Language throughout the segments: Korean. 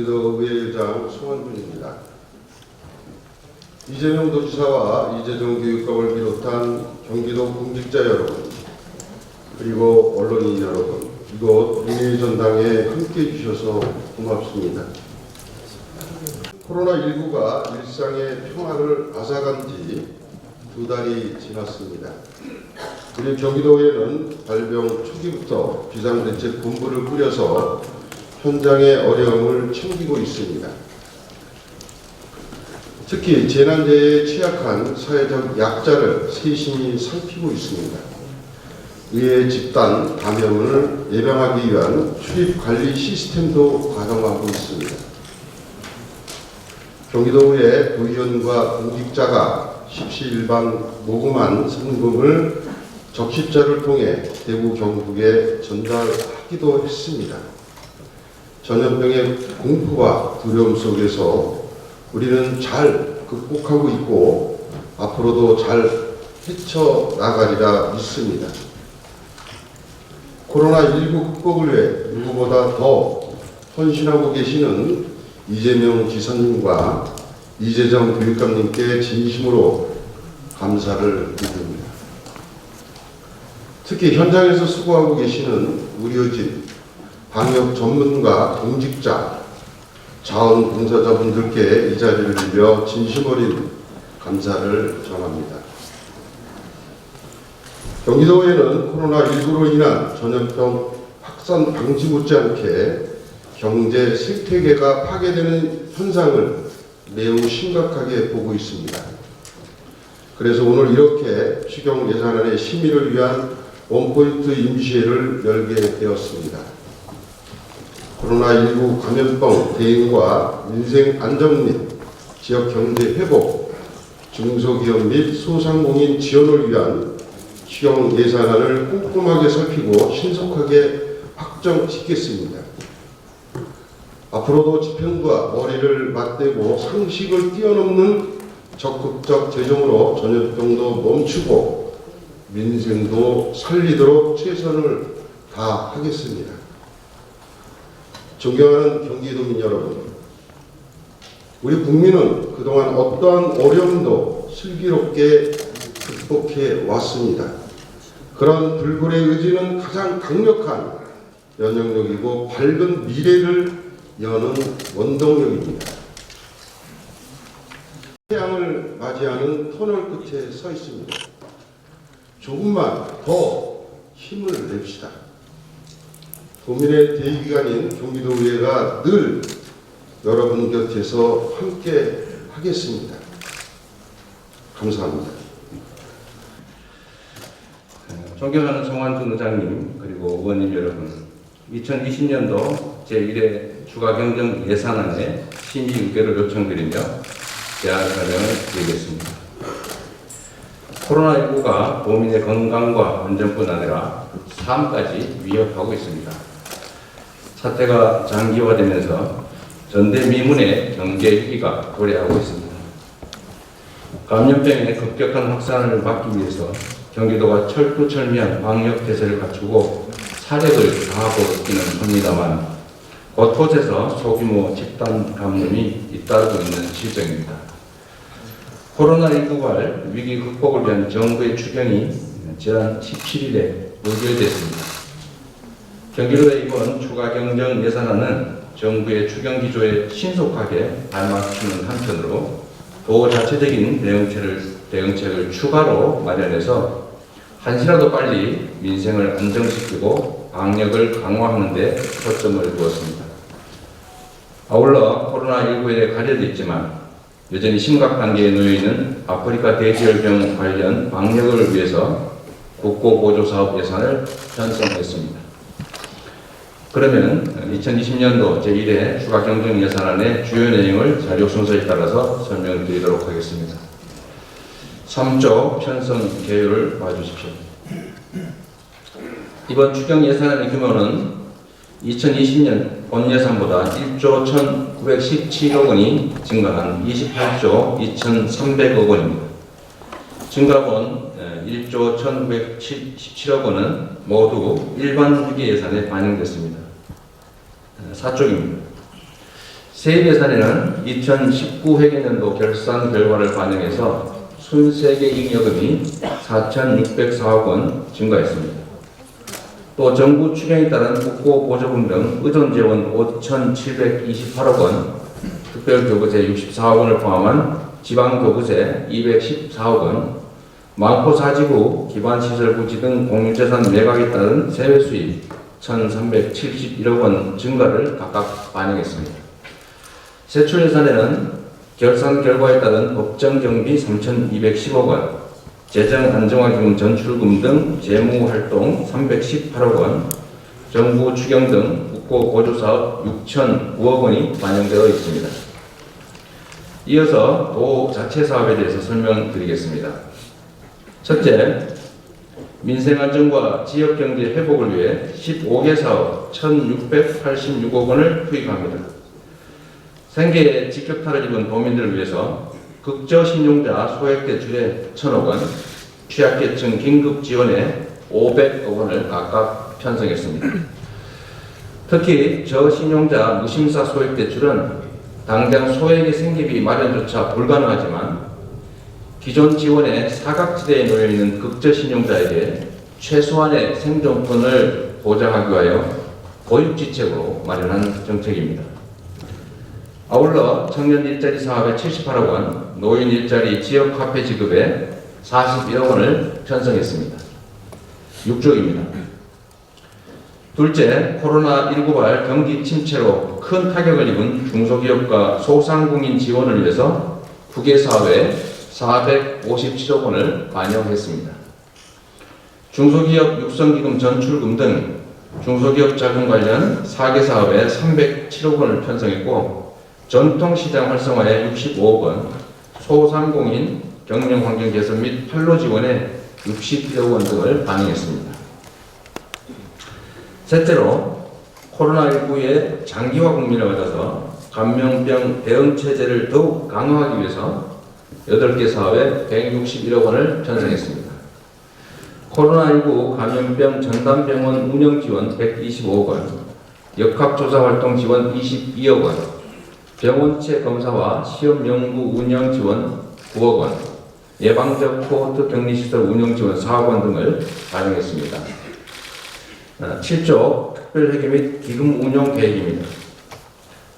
경기도 의회의장 송원준입니다. 이재명 도지사와 이재정 교육감을 비롯한 경기도 공직자 여러분, 그리고 언론인 여러분, 이곳 의회 전당에 함께 해 주셔서 고맙습니다. 코로나19가 일상의 평화를 앗아간 지 두 달이 지났습니다. 우리 경기도에는 발병 초기부터 비상대책 본부를 꾸려서 현장의 어려움을 챙기고 있습니다. 특히 재난재해에 취약한 사회적 약자를 세심히 살피고 있습니다. 의회 집단 감염을 예방하기 위한 출입 관리 시스템도 가동하고 있습니다. 경기도의 도의원과 공직자가 십시일반 모금한 성금을 적십자를 통해 대구 경북에 전달하기도 했습니다. 전염병의 공포와 두려움 속에서 우리는 잘 극복하고 있고 앞으로도 잘 헤쳐나가리라 믿습니다. 코로나19 극복을 위해 누구보다 더 헌신하고 계시는 이재명 지사님과 이재정 교육감님께 진심으로 감사를 드립니다. 특히 현장에서 수고하고 계시는 의료진, 방역 전문가, 공직자, 자원 봉사자분들께 이 자리를 빌려 진심 어린 감사를 전합니다. 경기도에는 코로나19로 인한 전염병 확산 방지 못지않게 경제 생태계가 파괴되는 현상을 매우 심각하게 보고 있습니다. 그래서 오늘 이렇게 추경 예산안의 심의를 위한 원포인트 임시회를 열게 되었습니다. 코로나19 감염병 대응과 민생 안정 및 지역 경제 회복, 중소기업 및 소상공인 지원을 위한 추경 예산안을 꼼꼼하게 살피고 신속하게 확정짓겠습니다. 앞으로도 집행부와 머리를 맞대고 상식을 뛰어넘는 적극적 재정으로 전염병도 멈추고 민생도 살리도록 최선을 다하겠습니다. 존경하는 경기도민 여러분, 우리 국민은 그동안 어떠한 어려움도 슬기롭게 극복해 왔습니다. 그런 불굴의 의지는 가장 강력한 면역력이고 밝은 미래를 여는 원동력입니다. 태양을 맞이하는 터널 끝에 서 있습니다. 조금만 더 힘을 냅시다. 도민의 대기관인 경기도의회가 늘 여러분 곁에서 함께 하겠습니다. 감사합니다. 존경하는 송환준 의장님 그리고 의원님 여러분 2020년도 제1회 추가경정 예산안에 심의 의결을 요청드리며 대한 설명을 드리겠습니다. 코로나19가 도민의 건강과 안전뿐 아니라 삶까지 위협하고 있습니다. 사태가 장기화되면서 전대미문의 경제 위기가 도래하고 있습니다. 감염병의 급격한 확산을 막기 위해서 경기도가 철두철미한 방역 태세를 갖추고 사력을 다하고 있기는 합니다만 곳곳에서 소규모 집단 감염이 잇따르고 있는 실정입니다. 코로나19발 위기 극복을 위한 정부의 추경이 지난 17일에 의결됐습니다. 경기도의 이번 추가 경정 예산안은 정부의 추경 기조에 신속하게 발맞추는 한편으로 도자체적인 대응책을, 대응책을 추가로 마련해서 한시라도 빨리 민생을 안정시키고 방역을 강화하는 데 초점을 두었습니다. 아울러 코로나19에 가려져 있지만 여전히 심각한 단계에 놓여 있는 아프리카 돼지열병 관련 방역을 위해서 국고보조사업 예산을 편성했습니다. 그러면 2020년도 제1회 추가 경정 예산안의 주요 내용을 자료 순서에 따라서 설명드리도록 하겠습니다. 3조 편성 개요를 봐주십시오. 이번 추경 예산안의 규모는 2020년 본 예산보다 1조 1,917억 원이 증가한 28조 2,300억 원입니다. 증가분 1조 1,917억 원은 모두 일반 회계 예산에 반영됐습니다. 4쪽입니다. 세입 예산에는 2019 회계년도 결산 결과를 반영해서 순세계 잉여금이 4,604억 원 증가했습니다. 또 정부 추경에 따른 국고 보조금 등 의존 재원 5,728억 원, 특별교부세 64억 원을 포함한 지방교부세 214억 원, 마포사지구 기반시설 부지 등 공유재산 매각에 따른 세외 수입 1,371억 원 증가를 각각 반영했습니다. 세출 예산에는 결산 결과에 따른 법정 경비 3,210억 원, 재정 안정화 기금 전출금 등 재무 활동 318억 원, 정부 추경 등 국고 보조 사업 6,009억 원이 반영되어 있습니다. 이어서 도 자체 사업에 대해서 설명드리겠습니다. 첫째, 민생 안정과 지역 경제 회복을 위해 15개 사업 1,686억 원을 투입합니다. 생계에 직격탄을 입은 도민들을 위해서 극저 신용자 소액 대출에 1,000억 원, 취약계층 긴급 지원에 500억 원을 각각 편성했습니다. 특히 저신용자 무심사 소액 대출은 당장 소액의 생계비 마련조차 불가능하지만 기존 지원에 사각지대에 놓여 있는 극저신용자에게 최소한의 생존권을 보장하기 위하여 고육지책으로 마련한 정책입니다. 아울러 청년 일자리 사업에 78억 원, 노인 일자리 지역 카페 지급에 41억 원을 편성했습니다. 6조입니다. 둘째, 코로나19 발 경기 침체로 큰 타격을 입은 중소기업과 소상공인 지원을 위해서 사업에 457억 원을 반영했습니다. 중소기업 육성기금 전출금 등 중소기업 자금 관련 4개 사업에 307억 원을 편성했고 전통시장 활성화에 65억 원, 소상공인 경영 환경 개선 및 판로 지원에 61억 원 등을 반영했습니다. 셋째로 코로나19의 장기화 국민을 맞아서 감염병 대응 체제를 더욱 강화하기 위해서 8개 사업에 161억 원을 편성했습니다. 코로나19 감염병 전담병원 운영 지원 125억 원, 역학조사 활동 지원 22억 원, 병원체 검사와 시험 연구 운영 지원 9억 원, 예방적 코호트 격리시설 운영 지원 4억 원 등을 반영했습니다. 7조 특별회계 및 기금 운용 계획입니다.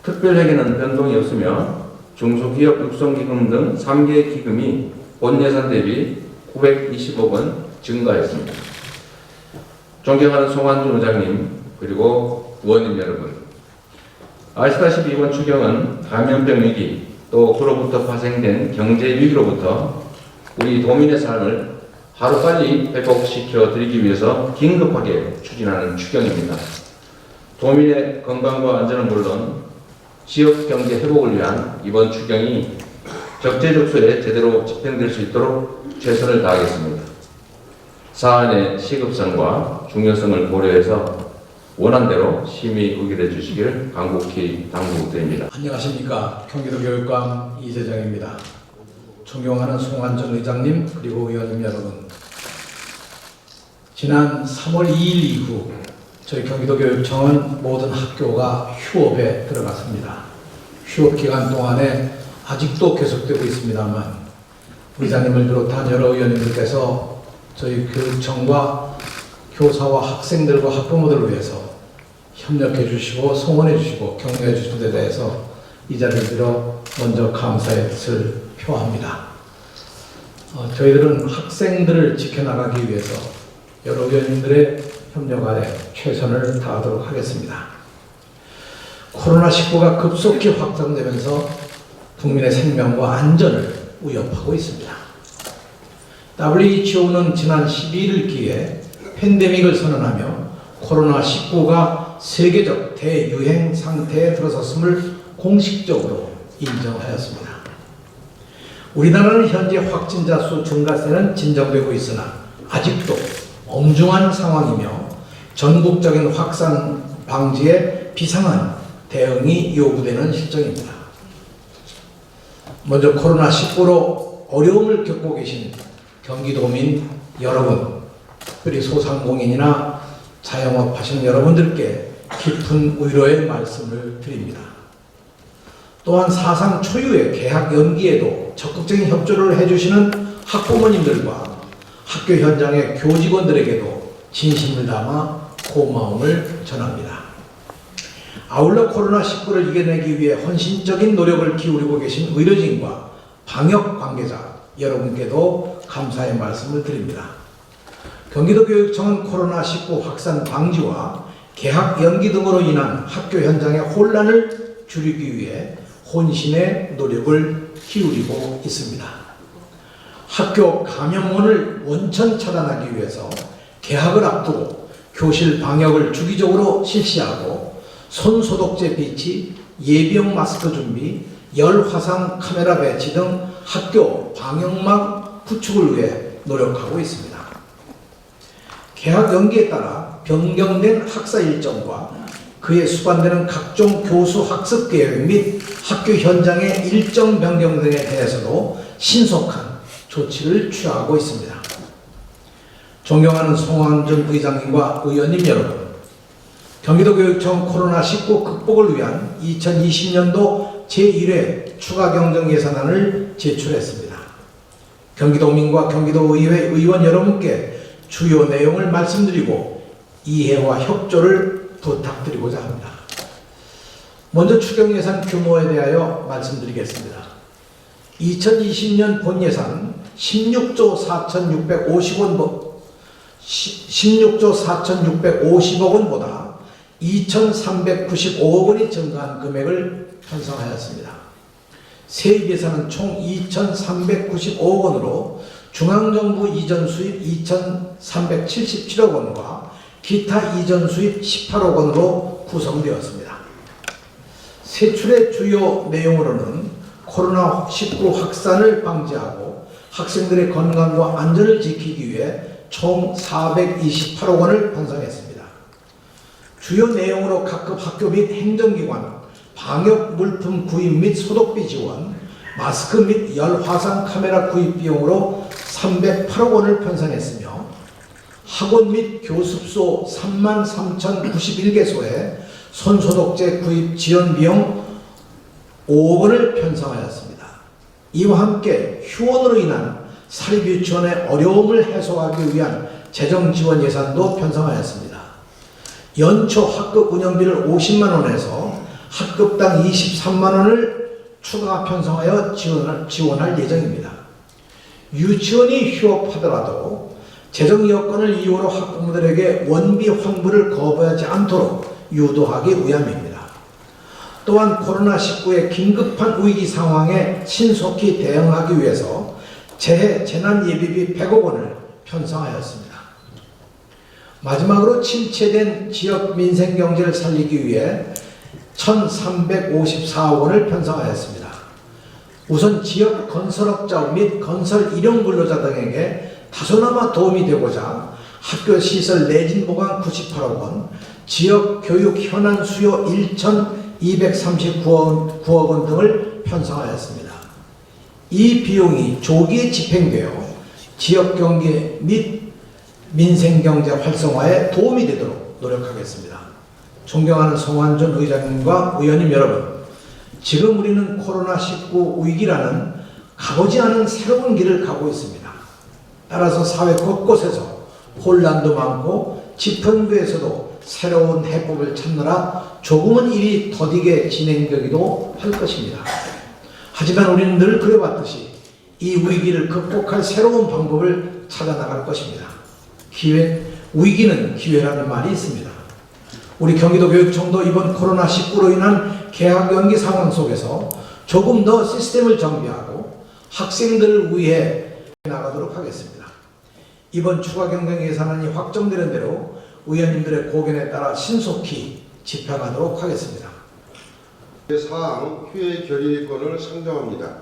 특별회계는 변동이 없으며 중소기업 육성기금 등 3개 기금이 본 예산 대비 920억 원 증가했습니다. 존경하는 송환준 의장님 그리고 의원님 여러분 아시다시피 이번 추경은 감염병 위기 또 그로부터 파생된 경제 위기로부터 우리 도민의 삶을 하루빨리 회복시켜 드리기 위해서 긴급하게 추진하는 추경입니다. 도민의 건강과 안전은 물론 지역 경제 회복을 위한 이번 추경이 적재적소에 제대로 집행될 수 있도록 최선을 다하겠습니다. 사안의 시급성과 중요성을 고려해서 원안대로 심의 의결해 주시기를 간곡히 당부드립니다. 안녕하십니까 경기도 교육감 이재정입니다. 존경하는 송환전 의장님 그리고 의원님 여러분 지난 3월 2일 이후 저희 경기도교육청은 모든 학교가 휴업에 들어갔습니다. 휴업 기간 동안에 아직도 계속되고 있습니다만 의장님을 비롯한 여러 의원님들께서 저희 교육청과 교사와 학생들과 학부모들을 위해서 협력해 주시고 성원해 주시고 격려해 주신 데 대해서 이 자리를 빌어 먼저 감사의 뜻을 표합니다. 어, 저희들은 학생들을 지켜나가기 위해서 여러 의원님들의 협력 아래 최선을 다하도록 하겠습니다. 코로나19가 급속히 확산되면서 국민의 생명과 안전을 위협하고 있습니다. WHO는 지난 12일을 기해 팬데믹을 선언하며 코로나19가 세계적 대유행 상태에 들어섰음을 공식적으로 인정하였습니다. 우리나라는 현재 확진자 수 증가세는 진정되고 있으나 아직도 엄중한 상황이며 전국적인 확산 방지에 비상한 대응이 요구되는 실정입니다. 먼저 코로나19로 어려움을 겪고 계신 경기도민 여러분, 특별히 소상공인이나 자영업 하시는 여러분들께 깊은 위로의 말씀을 드립니다. 또한 사상 초유의 개학 연기에도 적극적인 협조를 해주시는 학부모님들과 학교 현장의 교직원들에게도 진심을 담아 고마움을 전합니다. 아울러 코로나19를 이겨내기 위해 헌신적인 노력을 기울이고 계신 의료진과 방역 관계자 여러분께도 감사의 말씀을 드립니다. 경기도교육청은 코로나19 확산 방지와 개학 연기 등으로 인한 학교 현장의 혼란을 줄이기 위해 혼신의 노력을 기울이고 있습니다. 학교 감염원을 원천 차단하기 위해서 개학을 앞두고 교실 방역을 주기적으로 실시하고 손 소독제 비치, 예비용 마스크 준비, 열 화상 카메라 배치 등 학교 방역망 구축을 위해 노력하고 있습니다. 개학 연기에 따라 변경된 학사 일정과 그에 수반되는 각종 교수 학습 계획 및 학교 현장의 일정 변경 등에 대해서도 신속한 조치를 취하고 있습니다. 존경하는 송환준 의장님과 의원님 여러분, 경기도교육청 코로나19 극복을 위한 2020년도 제1회 추가 경정 예산안을 제출했습니다. 경기도민과 경기도의회 의원 여러분께 주요 내용을 말씀드리고 이해와 협조를 부탁드리고자 합니다. 먼저 추경 예산 규모에 대하여 말씀드리겠습니다. 2020년 본 예산 16조 4,650원 16조 4,650억 원보다 2,395억 원이 증가한 금액을 편성하였습니다. 세입 예산은 총 2,395억 원으로 중앙정부 이전 수입 2,377억 원과 기타 이전 수입 18억 원으로 구성되었습니다. 세출의 주요 내용으로는 코로나19 확산을 방지하고 학생들의 건강과 안전을 지키기 위해 총 428억 원을 편성했습니다. 주요 내용으로 각급 학교 및 행정기관 방역 물품 구입 및 소독비 지원, 마스크 및 열화상 카메라 구입 비용으로 308억 원을 편성했으며 학원 및 교습소 3만 3,091개소에 손소독제 구입 지원 비용 5억 원을 편성하였습니다. 이와 함께 휴원으로 인한 사립유치원의 어려움을 해소하기 위한 재정 지원 예산도 편성하였습니다. 연초 학급 운영비를 50만 원에서 학급당 23만 원을 추가 편성하여 지원할, 지원할 예정입니다. 유치원이 휴업하더라도 재정 여건을 이유로 학부모들에게 원비 환불을 거부하지 않도록 유도하기 위함입니다. 또한 코로나19의 긴급한 위기 상황에 신속히 대응하기 위해서 재해 재난 예비비 100억 원을 편성하였습니다. 마지막으로 침체된 지역 민생 경제를 살리기 위해 1,354억 원을 편성하였습니다. 우선 지역 건설업자 및 건설 일용 근로자 등에게 다소나마 도움이 되고자 학교 시설 내진 보강 98억 원, 지역 교육 현안 수요 1,239억 원 등을 편성하였습니다. 이 비용이 조기에 집행되어 지역 경기 및 민생 경제 활성화에 도움이 되도록 노력하겠습니다. 존경하는 송환준 의장님과 의원님 여러분, 지금 우리는 코로나19 위기라는 가보지 않은 새로운 길을 가고 있습니다. 따라서 사회 곳곳에서 혼란도 많고 집현부에서도 새로운 해법을 찾느라 조금은 일이 더디게 진행되기도 할 것입니다. 하지만 우리는 늘 그래왔듯이 이 위기를 극복할 새로운 방법을 찾아 나갈 것입니다. 기회, 위기는 기회라는 말이 있습니다. 우리 경기도 교육청도 이번 코로나19로 인한 개학 연기 상황 속에서 조금 더 시스템을 정비하고 학생들을 위해 나가도록 하겠습니다. 이번 추가 경정 예산안이 확정되는 대로 의원님들의 고견에 따라 신속히 집행하도록 하겠습니다. 사항 휴회 결의권을 상정합니다.